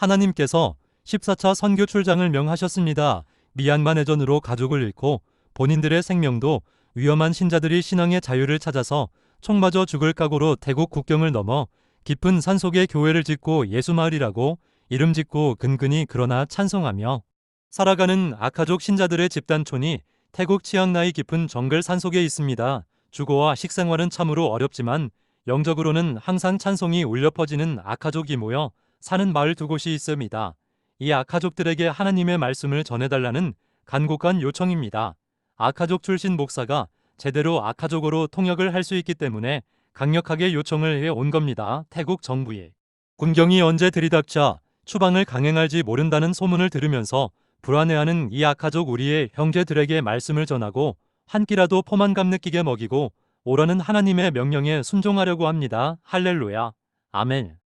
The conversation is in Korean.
하나님께서 14차 선교 출장을 명하셨습니다. 미얀마 내전으로 가족을 잃고 본인들의 생명도 위험한 신자들이 신앙의 자유를 찾아서 총 맞아 죽을 각오로 태국 국경을 넘어 깊은 산 속에 교회를 짓고 예수마을이라고 이름 짓고 근근히 그러나 찬송하며 살아가는 아카족 신자들의 집단촌이 태국 치앙나이 깊은 정글 산 속에 있습니다. 주거와 식생활은 참으로 어렵지만 영적으로는 항상 찬송이 울려 퍼지는 아카족이 모여 사는 마을 두 곳이 있습니다. 이 아카족들에게 하나님의 말씀을 전해달라는 간곡한 요청입니다. 아카족 출신 목사가 제대로 아카족어로 통역을 할 수 있기 때문에 강력하게 요청을 해 온 겁니다. 태국 정부에. 군경이 언제 들이닥쳐 추방을 강행할지 모른다는 소문을 들으면서 불안해하는 이 아카족 우리의 형제들에게 말씀을 전하고 한 끼라도 포만감 느끼게 먹이고 오라는 하나님의 명령에 순종하려고 합니다. 할렐루야. 아멘.